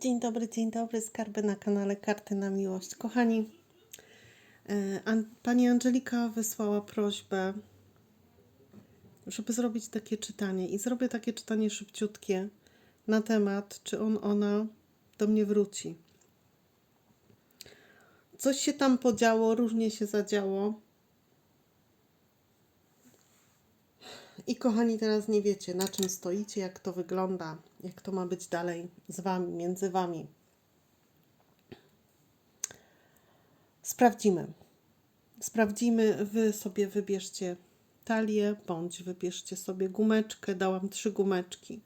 Dzień dobry, dzień dobry, skarby na kanale Karty na Miłość. Kochani, e, An- pani Angelika wysłała prośbę, żeby zrobić takie czytanie. I zrobię takie czytanie szybciutkie na temat, czy on, ona do mnie wróci. Coś się tam podziało, różnie się zadziało. I kochani, teraz nie wiecie, na czym stoicie, jak to wygląda, jak to ma być dalej z wami, między wami. Sprawdzimy. Sprawdzimy, wy sobie wybierzcie talię, bądź wybierzcie sobie gumeczkę. Dałam trzy gumeczki.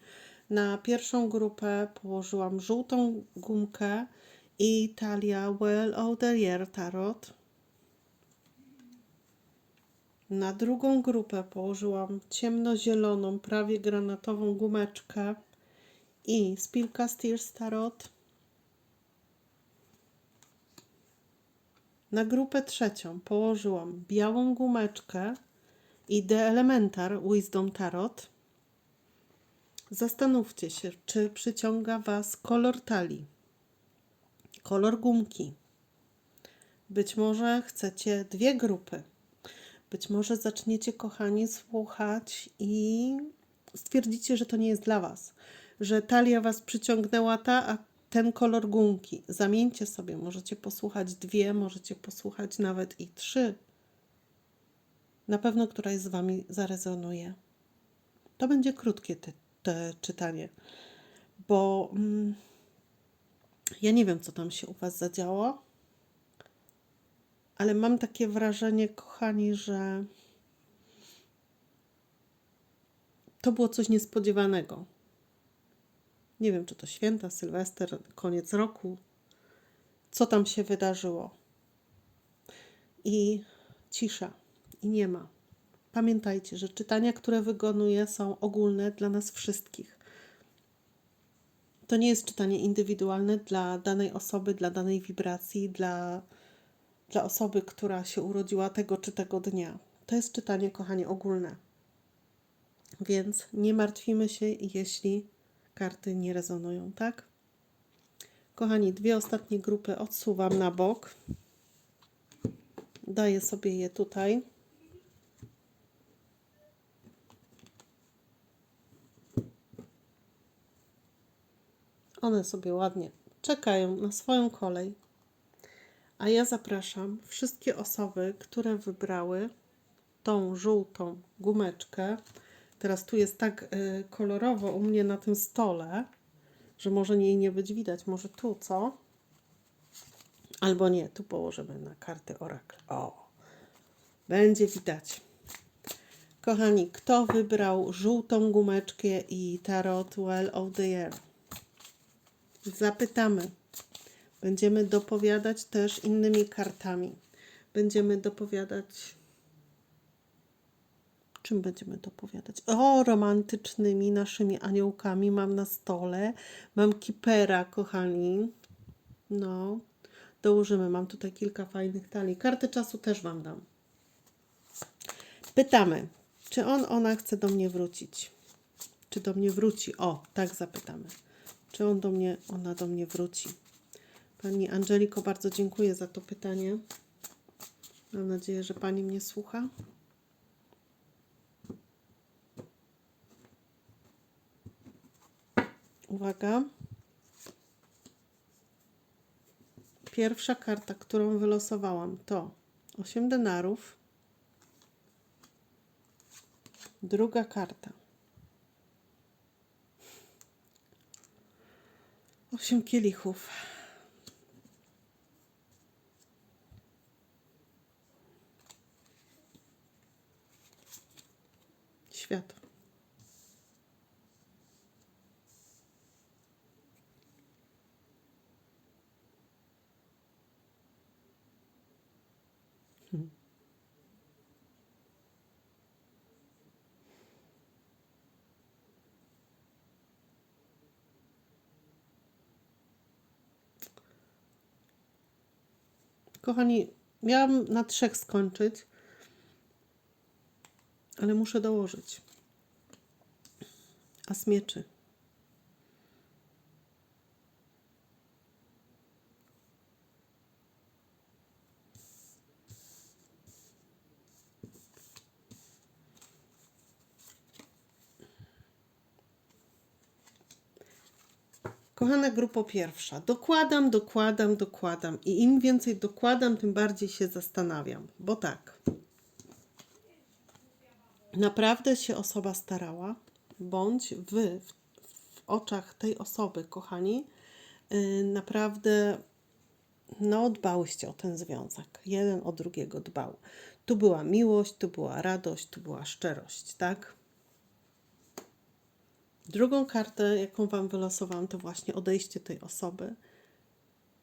Na pierwszą grupę położyłam żółtą gumkę i talia Well of the Year Tarot. Na drugą grupę położyłam ciemnozieloną, prawie granatową gumeczkę i Spilka Steers Tarot. Na grupę trzecią położyłam białą gumeczkę i The Elementar Wisdom Tarot. Zastanówcie się, czy przyciąga Was kolor talii, kolor gumki. Być może chcecie dwie grupy. Być może zaczniecie, kochani, słuchać i stwierdzicie, że to nie jest dla Was, że talia Was przyciągnęła ta, a ten kolor gumki. Zamieńcie sobie, możecie posłuchać dwie, możecie posłuchać nawet i trzy. Na pewno któraś z Wami zarezonuje. To będzie krótkie te, te czytanie, bo mm, ja nie wiem, co tam się u Was zadziało ale mam takie wrażenie, kochani, że to było coś niespodziewanego. Nie wiem, czy to święta, Sylwester, koniec roku. Co tam się wydarzyło? I cisza, i nie ma. Pamiętajcie, że czytania, które wykonuję, są ogólne dla nas wszystkich. To nie jest czytanie indywidualne dla danej osoby, dla danej wibracji, dla dla osoby, która się urodziła tego czy tego dnia. To jest czytanie, kochanie, ogólne. Więc nie martwimy się, jeśli karty nie rezonują, tak? Kochani, dwie ostatnie grupy odsuwam na bok. Daję sobie je tutaj. One sobie ładnie czekają na swoją kolej. A ja zapraszam wszystkie osoby, które wybrały tą żółtą gumeczkę. Teraz tu jest tak y, kolorowo u mnie na tym stole, że może jej nie być widać. Może tu, co? Albo nie, tu położymy na karty orakel. O, będzie widać. Kochani, kto wybrał żółtą gumeczkę i tarot Well of the Year? Zapytamy. Będziemy dopowiadać też innymi kartami. Będziemy dopowiadać. Czym będziemy dopowiadać? O, romantycznymi naszymi aniołkami mam na stole. Mam kipera, kochani. No, dołożymy. Mam tutaj kilka fajnych talii. Karty czasu też Wam dam. Pytamy, czy on, ona chce do mnie wrócić? Czy do mnie wróci? O, tak zapytamy. Czy on do mnie, ona do mnie wróci? Pani Angeliko, bardzo dziękuję za to pytanie. Mam nadzieję, że Pani mnie słucha. Uwaga. Pierwsza karta, którą wylosowałam, to 8 denarów. Druga karta. 8 kielichów. Świat. Kochani, miałam na trzech skończyć, ale muszę dołożyć. A smieczy. Kochana grupa pierwsza, dokładam, dokładam, dokładam i im więcej dokładam, tym bardziej się zastanawiam, bo tak, Naprawdę się osoba starała, bądź wy w, w oczach tej osoby, kochani, yy, naprawdę no, dbałyście o ten związek. Jeden o drugiego dbał. Tu była miłość, tu była radość, tu była szczerość, tak? Drugą kartę, jaką Wam wylosowałam, to właśnie odejście tej osoby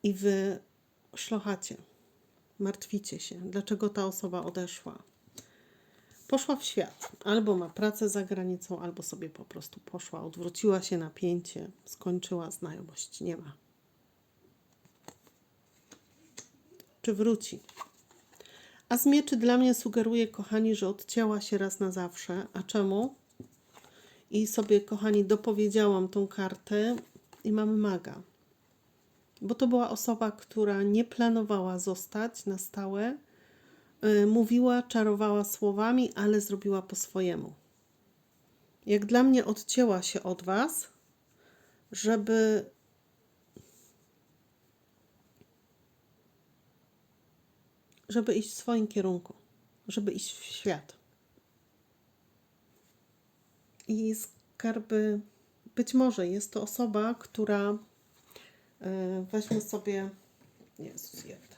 i Wy szlochacie, martwicie się, dlaczego ta osoba odeszła. Poszła w świat, albo ma pracę za granicą, albo sobie po prostu poszła, odwróciła się napięcie, skończyła znajomość, nie ma. Czy wróci? A z mieczy dla mnie sugeruje, kochani, że odcięła się raz na zawsze. A czemu? I sobie, kochani, dopowiedziałam tą kartę i mamy maga. Bo to była osoba, która nie planowała zostać na stałe. Yy, mówiła, czarowała słowami, ale zrobiła po swojemu. Jak dla mnie odcięła się od Was, żeby żeby iść w swoim kierunku, żeby iść w świat. I skarby, być może jest to osoba, która yy, weźmy sobie, Jezus, jed.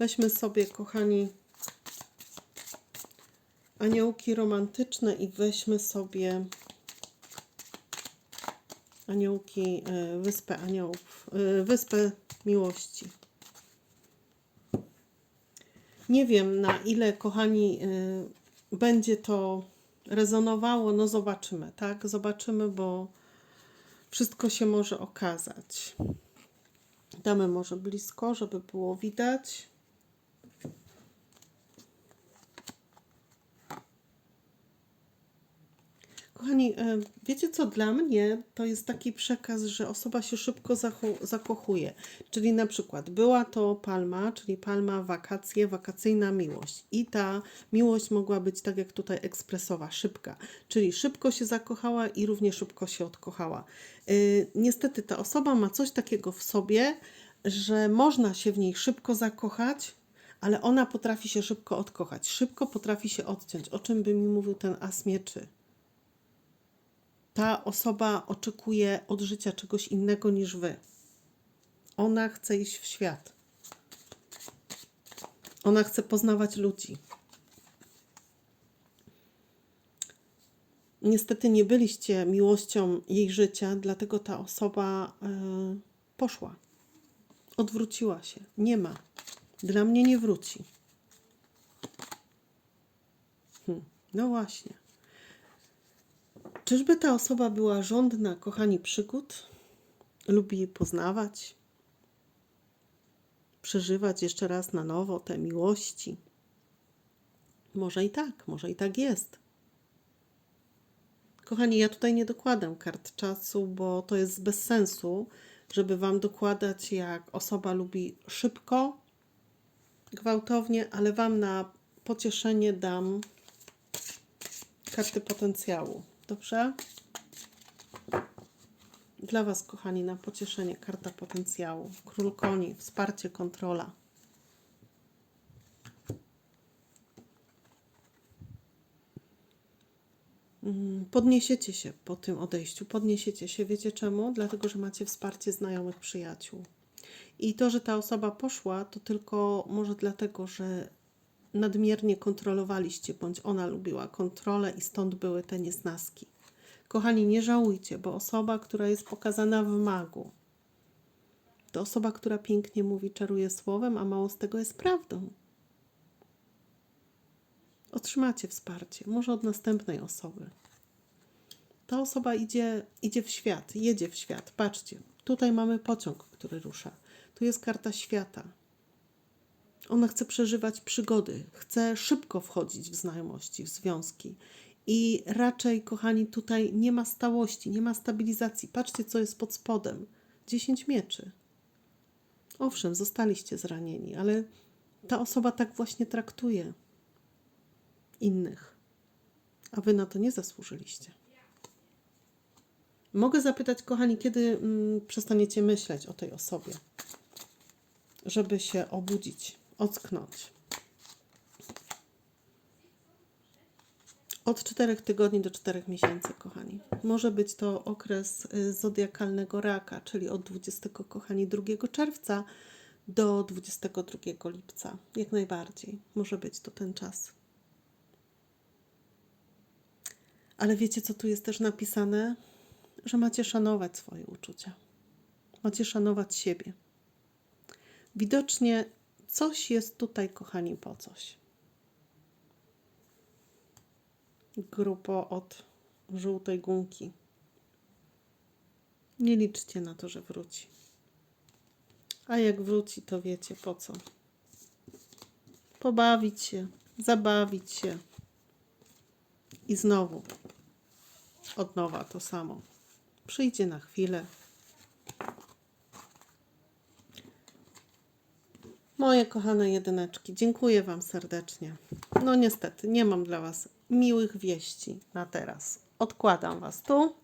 Weźmy sobie, kochani, aniołki romantyczne i weźmy sobie aniołki, yy, wyspę aniołów, yy, wyspę miłości. Nie wiem na ile, kochani, y, będzie to rezonowało. No zobaczymy, tak? Zobaczymy, bo wszystko się może okazać. Damy może blisko, żeby było widać. Kochani, e, wiecie co dla mnie to jest taki przekaz, że osoba się szybko zakochuje. Czyli na przykład była to palma, czyli palma wakacje, wakacyjna miłość. I ta miłość mogła być tak jak tutaj ekspresowa, szybka. Czyli szybko się zakochała i równie szybko się odkochała. Yy, niestety ta osoba ma coś takiego w sobie, że można się w niej szybko zakochać, ale ona potrafi się szybko odkochać. Szybko potrafi się odciąć. O czym by mi mówił ten as mieczy? Ta osoba oczekuje od życia czegoś innego niż wy. Ona chce iść w świat. Ona chce poznawać ludzi. Niestety nie byliście miłością jej życia, dlatego ta osoba yy, poszła. Odwróciła się. Nie ma. Dla mnie nie wróci. Hm. No właśnie. Czyżby ta osoba była żądna, kochani, przygód? Lubi poznawać, przeżywać jeszcze raz na nowo te miłości. Może i tak, może i tak jest. Kochani, ja tutaj nie dokładam kart czasu, bo to jest bez sensu, żeby Wam dokładać, jak osoba lubi szybko, gwałtownie, ale Wam na pocieszenie dam karty potencjału. Dobrze? Dla Was, kochani, na pocieszenie karta potencjału. Król koni, wsparcie, kontrola. Mm, Podniesiecie się po tym odejściu, podniesiecie się. Wiecie czemu? Dlatego, że macie wsparcie znajomych, przyjaciół. I to, że ta osoba poszła, to tylko może dlatego, że nadmiernie kontrolowaliście, bądź ona lubiła kontrolę i stąd były te niesnaski. Kochani, nie żałujcie, bo osoba, która jest pokazana w magu, to osoba, która pięknie mówi, czaruje słowem, a mało z tego jest prawdą. Otrzymacie wsparcie, może od następnej osoby. Ta osoba idzie, idzie w świat, jedzie w świat. Patrzcie, tutaj mamy pociąg, który rusza. Tu jest karta świata. Ona chce przeżywać przygody, chce szybko wchodzić w znajomości, w związki. I raczej, kochani, tutaj nie ma stałości, nie ma stabilizacji. Patrzcie, co jest pod spodem. 10 mieczy. Owszem, zostaliście zranieni, ale ta osoba tak właśnie traktuje innych. A wy na to nie zasłużyliście. Mogę zapytać, kochani, kiedy mm, przestaniecie myśleć o tej osobie, żeby się obudzić, ocknąć. Od 4 tygodni do 4 miesięcy, kochani. Może być to okres y, zodiakalnego raka, czyli od 20, kochani, 2 czerwca do 22 lipca. Jak najbardziej. Może być to ten czas. Ale wiecie, co tu jest też napisane? Że macie szanować swoje uczucia. Macie szanować siebie. Widocznie coś jest tutaj, kochani, po coś. Grupo od żółtej gumki. Nie liczcie na to, że wróci. A jak wróci, to wiecie po co. Pobawić się, zabawić się. I znowu od nowa to samo. Przyjdzie na chwilę. Moje kochane jedyneczki, dziękuję Wam serdecznie. No niestety, nie mam dla Was miłych wieści na teraz. Odkładam Was tu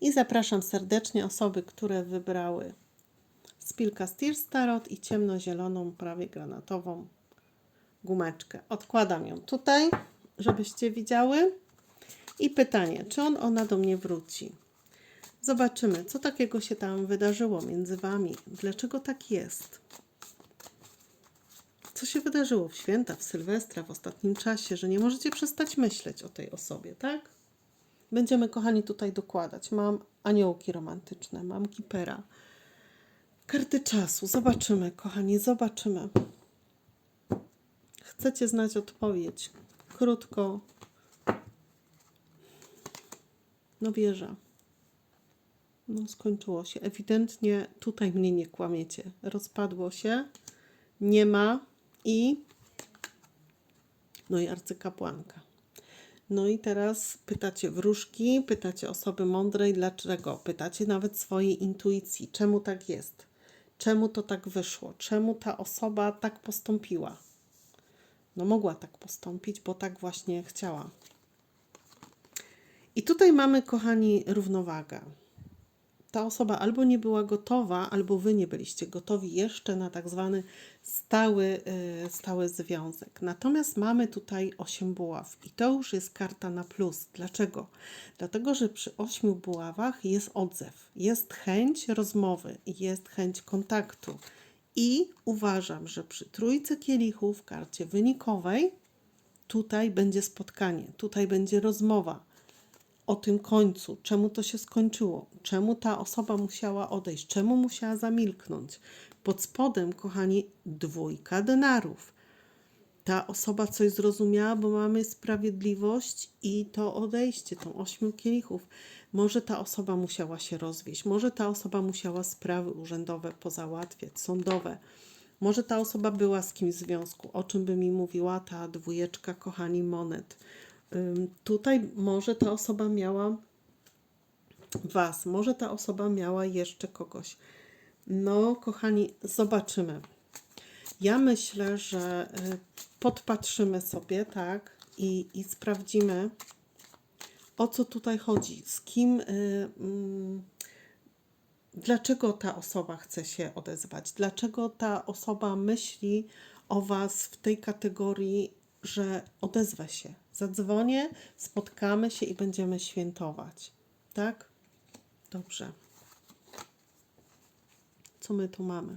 i zapraszam serdecznie osoby, które wybrały Spilka Steers Tarot i ciemnozieloną, prawie granatową gumeczkę. Odkładam ją tutaj, żebyście widziały. I pytanie, czy on, ona do mnie wróci? Zobaczymy, co takiego się tam wydarzyło między Wami. Dlaczego tak jest? Co się wydarzyło w święta, w Sylwestra, w ostatnim czasie, że nie możecie przestać myśleć o tej osobie, tak? Będziemy, kochani, tutaj dokładać. Mam aniołki romantyczne, mam kipera. Karty czasu. Zobaczymy, kochani, zobaczymy. Chcecie znać odpowiedź? Krótko. No wierzę. No skończyło się. Ewidentnie tutaj mnie nie kłamiecie. Rozpadło się. Nie ma i no i arcykapłanka. No i teraz pytacie wróżki, pytacie osoby mądrej, dlaczego? Pytacie nawet swojej intuicji, czemu tak jest? Czemu to tak wyszło? Czemu ta osoba tak postąpiła? No mogła tak postąpić, bo tak właśnie chciała. I tutaj mamy, kochani, równowagę. Ta osoba albo nie była gotowa, albo wy nie byliście gotowi jeszcze na tak zwany stały, yy, stały związek. Natomiast mamy tutaj 8 buław i to już jest karta na plus. Dlaczego? Dlatego, że przy 8 buławach jest odzew, jest chęć rozmowy, jest chęć kontaktu. I uważam, że przy trójce kielichów, karcie wynikowej, tutaj będzie spotkanie, tutaj będzie rozmowa o tym końcu, czemu to się skończyło, czemu ta osoba musiała odejść, czemu musiała zamilknąć. Pod spodem, kochani, dwójka denarów. Ta osoba coś zrozumiała, bo mamy sprawiedliwość i to odejście, tą ośmiu kielichów. Może ta osoba musiała się rozwieść, może ta osoba musiała sprawy urzędowe pozałatwiać, sądowe. Może ta osoba była z kimś w związku, o czym by mi mówiła ta dwójeczka, kochani, monet Tutaj może ta osoba miała Was, może ta osoba miała jeszcze kogoś. No, kochani, zobaczymy. Ja myślę, że y, podpatrzymy sobie, tak, i, i sprawdzimy, o co tutaj chodzi, z kim, y, mm, dlaczego ta osoba chce się odezwać, dlaczego ta osoba myśli o Was w tej kategorii że odezwę się, zadzwonię, spotkamy się i będziemy świętować. Tak? Dobrze. Co my tu mamy?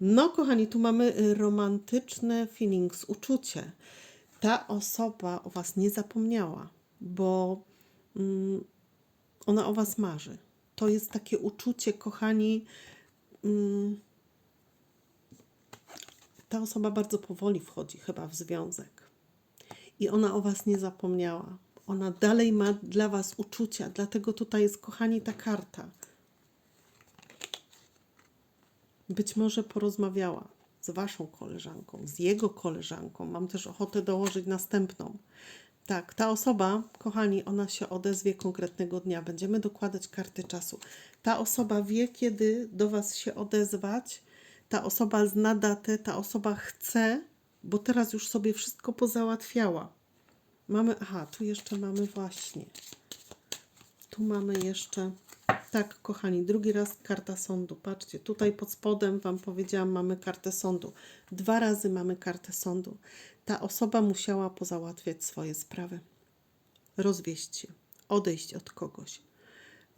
No, kochani, tu mamy y, romantyczne feelings, uczucie. Ta osoba o Was nie zapomniała, bo mm, ona o Was marzy. To jest takie uczucie, kochani, mm, ta osoba bardzo powoli wchodzi chyba w związek. I ona o Was nie zapomniała. Ona dalej ma dla Was uczucia, dlatego tutaj jest, kochani, ta karta. Być może porozmawiała z Waszą koleżanką, z jego koleżanką. Mam też ochotę dołożyć następną. Tak, ta osoba, kochani, ona się odezwie konkretnego dnia. Będziemy dokładać karty czasu. Ta osoba wie, kiedy do Was się odezwać ta osoba zna datę, ta osoba chce, bo teraz już sobie wszystko pozałatwiała. Mamy, aha, tu jeszcze mamy właśnie tu mamy jeszcze. Tak, kochani, drugi raz karta sądu. Patrzcie, tutaj pod spodem Wam powiedziałam, mamy kartę sądu. Dwa razy mamy kartę sądu. Ta osoba musiała pozałatwiać swoje sprawy. Rozwieść się, odejść od kogoś,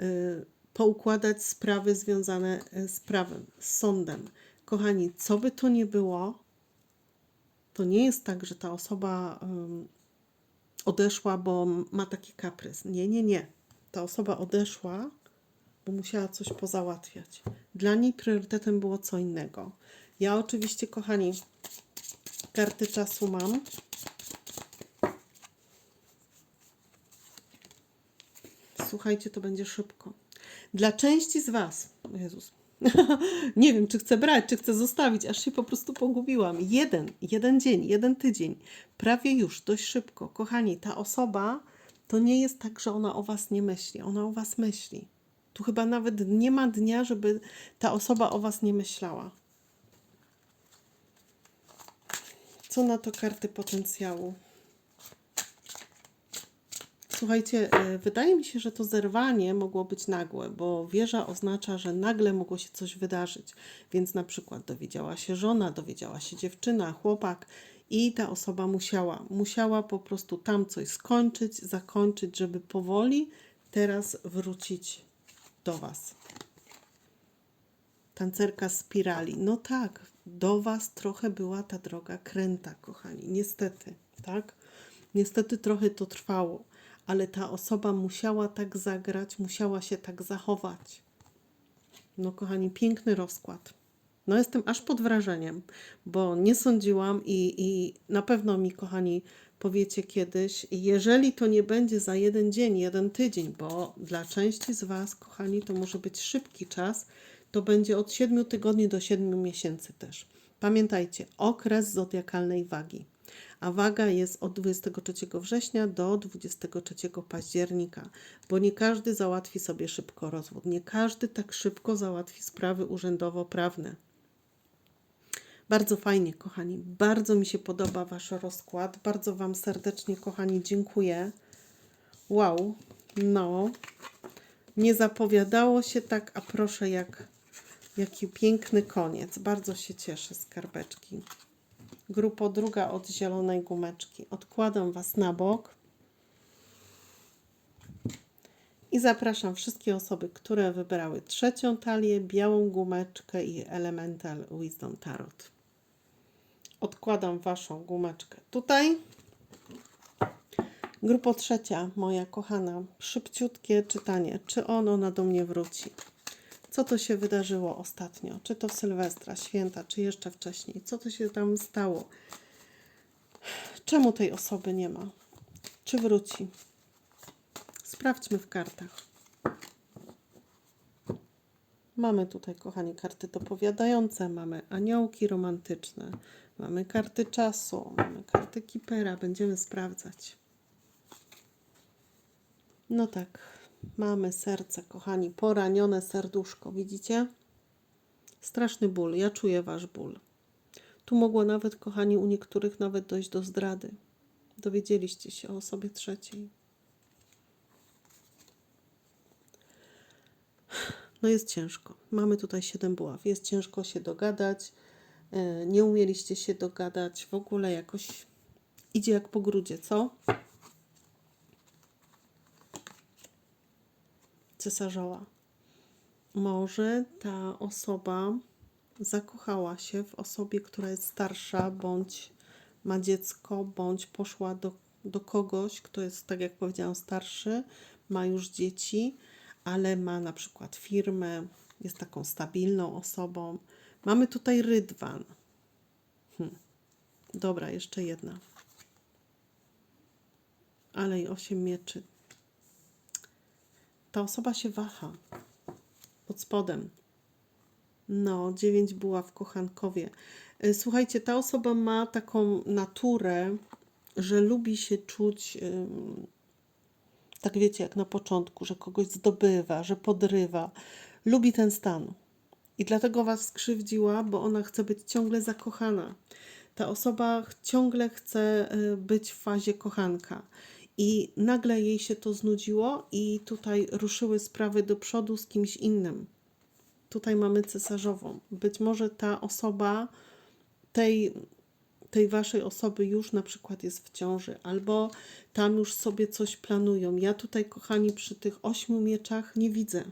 y, poukładać sprawy związane y, z prawem, z sądem. Kochani, co by to nie było, to nie jest tak, że ta osoba odeszła, bo ma taki kaprys. Nie, nie, nie. Ta osoba odeszła, bo musiała coś pozałatwiać. Dla niej priorytetem było co innego. Ja oczywiście, kochani, karty czasu mam. Słuchajcie, to będzie szybko. Dla części z Was, Jezus, nie wiem, czy chcę brać, czy chcę zostawić, aż się po prostu pogubiłam. Jeden, jeden dzień, jeden tydzień, prawie już, dość szybko. Kochani, ta osoba to nie jest tak, że ona o Was nie myśli, ona o Was myśli. Tu chyba nawet nie ma dnia, żeby ta osoba o Was nie myślała. Co na to karty potencjału? Słuchajcie, e, wydaje mi się, że to zerwanie mogło być nagłe, bo wieża oznacza, że nagle mogło się coś wydarzyć. Więc na przykład dowiedziała się żona, dowiedziała się dziewczyna, chłopak i ta osoba musiała, musiała po prostu tam coś skończyć, zakończyć, żeby powoli teraz wrócić do Was. Tancerka spirali. No tak, do Was trochę była ta droga kręta, kochani. Niestety, tak? Niestety trochę to trwało, ale ta osoba musiała tak zagrać, musiała się tak zachować. No, kochani, piękny rozkład. No, jestem aż pod wrażeniem, bo nie sądziłam i, i na pewno mi, kochani, powiecie kiedyś, jeżeli to nie będzie za jeden dzień, jeden tydzień, bo dla części z Was, kochani, to może być szybki czas, to będzie od 7 tygodni do 7 miesięcy też. Pamiętajcie, okres zodiakalnej wagi. A waga jest od 23 września do 23 października, bo nie każdy załatwi sobie szybko rozwód, nie każdy tak szybko załatwi sprawy urzędowo-prawne. Bardzo fajnie, kochani. Bardzo mi się podoba Wasz rozkład. Bardzo Wam serdecznie, kochani, dziękuję. Wow, no. Nie zapowiadało się tak, a proszę, jak, jaki piękny koniec. Bardzo się cieszę, skarbeczki. Grupo druga od zielonej gumeczki. Odkładam Was na bok. I zapraszam wszystkie osoby, które wybrały trzecią talię, białą gumeczkę i Elemental Wisdom Tarot. Odkładam Waszą gumeczkę tutaj. Grupo trzecia, moja kochana, szybciutkie czytanie. Czy on, ona do mnie wróci? Co to się wydarzyło ostatnio? Czy to Sylwestra, święta, czy jeszcze wcześniej? Co to się tam stało? Czemu tej osoby nie ma? Czy wróci? Sprawdźmy w kartach. Mamy tutaj, kochani, karty dopowiadające, mamy aniołki romantyczne, mamy karty czasu, mamy karty kipera. Będziemy sprawdzać. No tak, mamy serce, kochani, poranione serduszko, widzicie? Straszny ból, ja czuję wasz ból. Tu mogło nawet, kochani, u niektórych nawet dojść do zdrady. Dowiedzieliście się o osobie trzeciej. No jest ciężko. Mamy tutaj siedem buław. Jest ciężko się dogadać. E, Nie umieliście się dogadać. W ogóle jakoś idzie jak po grudzie, co? Cesarzoła. Może ta osoba zakochała się w osobie, która jest starsza, bądź ma dziecko, bądź poszła do, do kogoś, kto jest, tak jak powiedziałam, starszy, ma już dzieci, ale ma na przykład firmę, jest taką stabilną osobą. Mamy tutaj rydwan. Hm. Dobra, jeszcze jedna. Ale i osiem mieczy. Ta osoba się waha. Pod spodem. No, dziewięć była w kochankowie. Y, Słuchajcie, ta osoba ma taką naturę, że lubi się czuć, tak wiecie, jak na początku, że kogoś zdobywa, że podrywa. Lubi ten stan. I dlatego was skrzywdziła, bo ona chce być ciągle zakochana. Ta osoba ciągle chce y, być w fazie kochanka. I nagle jej się to znudziło i tutaj ruszyły sprawy do przodu z kimś innym. Tutaj mamy cesarzową. Być może ta osoba tej, tej waszej osoby już na przykład jest w ciąży, albo tam już sobie coś planują. Ja tutaj, kochani, przy tych ośmiu mieczach nie widzę.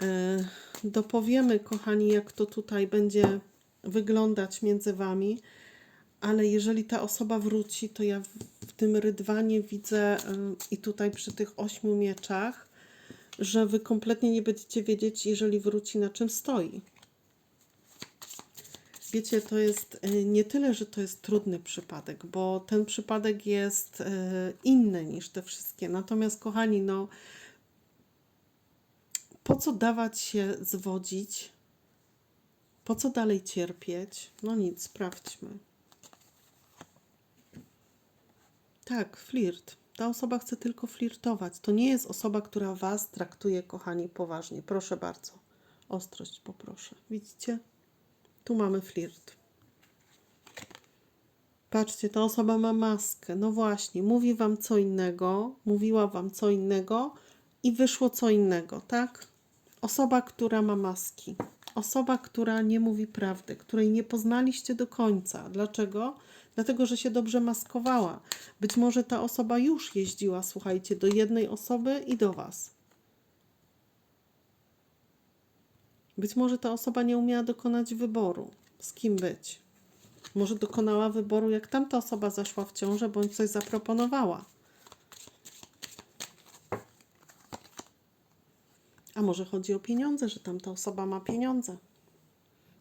E, Dopowiemy, kochani, jak to tutaj będzie wyglądać między wami, ale jeżeli ta osoba wróci, to ja w, tym rydwanie widzę e, i tutaj przy tych ośmiu mieczach, że wy kompletnie nie będziecie wiedzieć, jeżeli wróci, na czym stoi. Wiecie, to jest e, nie tyle, że to jest trudny przypadek, bo ten przypadek jest e, inny niż te wszystkie. Natomiast, kochani, no, po co dawać się zwodzić? Po co dalej cierpieć? No nic, sprawdźmy. Tak, flirt. Ta osoba chce tylko flirtować. To nie jest osoba, która was traktuje, kochani, poważnie. Proszę bardzo. Ostrość poproszę. Widzicie? Tu mamy flirt. Patrzcie, ta osoba ma maskę. No właśnie, mówi wam co innego, mówiła wam co innego i wyszło co innego, tak? Osoba, która ma maski. Osoba, która nie mówi prawdy, której nie poznaliście do końca. Dlaczego? Dlatego, że się dobrze maskowała. Być może ta osoba już jeździła, słuchajcie, do jednej osoby i do was. Być może ta osoba nie umiała dokonać wyboru, z kim być. Może dokonała wyboru, jak tamta osoba zaszła w ciążę, bądź coś zaproponowała. A może chodzi o pieniądze, że tamta osoba ma pieniądze.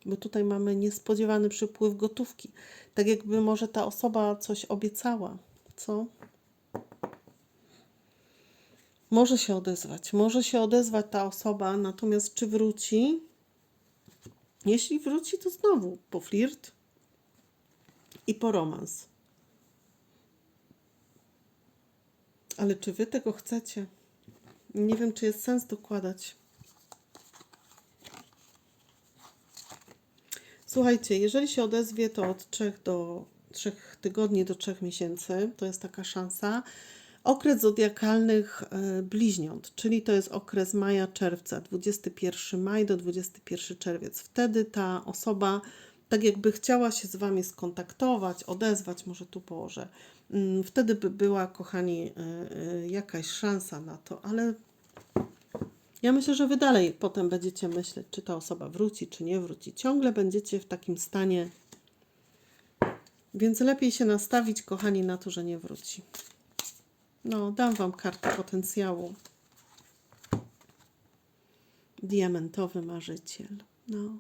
Bo tutaj mamy niespodziewany przypływ gotówki. Tak jakby może ta osoba coś obiecała. Co? Może się odezwać. Może się odezwać ta osoba, natomiast czy wróci? Jeśli wróci, to znowu po flirt i po romans. Ale czy wy tego chcecie? Nie wiem, czy jest sens dokładać. Słuchajcie, jeżeli się odezwie, to od 3 do 3 tygodni do 3 miesięcy, to jest taka szansa. Okres zodiakalnych e, bliźniąt, czyli to jest okres maja-czerwca, 21 maj do 21 czerwiec. Wtedy ta osoba tak jakby chciała się z Wami skontaktować, odezwać, może tu położę. Mm, Wtedy by była, kochani, e, e, jakaś szansa na to, ale ja myślę, że Wy dalej potem będziecie myśleć, czy ta osoba wróci, czy nie wróci. Ciągle będziecie w takim stanie, więc lepiej się nastawić, kochani, na to, że nie wróci. No, dam Wam kartę potencjału. Diamentowy marzyciel. No.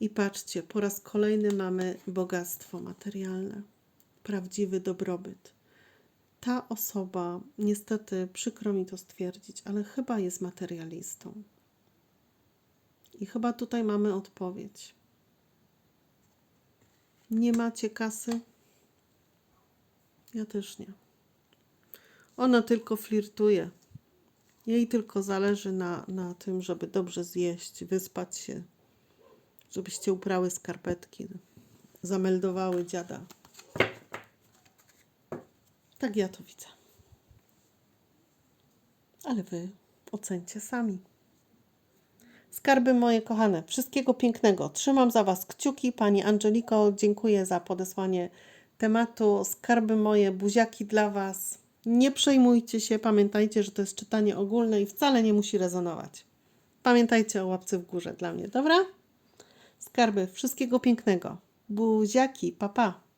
I patrzcie, po raz kolejny mamy bogactwo materialne, prawdziwy dobrobyt. Ta osoba, niestety przykro mi to stwierdzić, ale chyba jest materialistą. I chyba tutaj mamy odpowiedź. Nie macie kasy? Ja też nie. Ona tylko flirtuje. Jej tylko zależy na, na tym, żeby dobrze zjeść, wyspać się, żebyście uprały skarpetki, zameldowały dziada. Tak ja to widzę. Ale wy ocencie sami. Skarby moje kochane, wszystkiego pięknego. Trzymam za Was kciuki. Pani Angeliko, dziękuję za podesłanie tematu. Skarby moje, buziaki dla Was. Nie przejmujcie się, pamiętajcie, że to jest czytanie ogólne i wcale nie musi rezonować. Pamiętajcie o łapce w górze dla mnie, dobra? Skarby, wszystkiego pięknego. Buziaki, papa. Pa.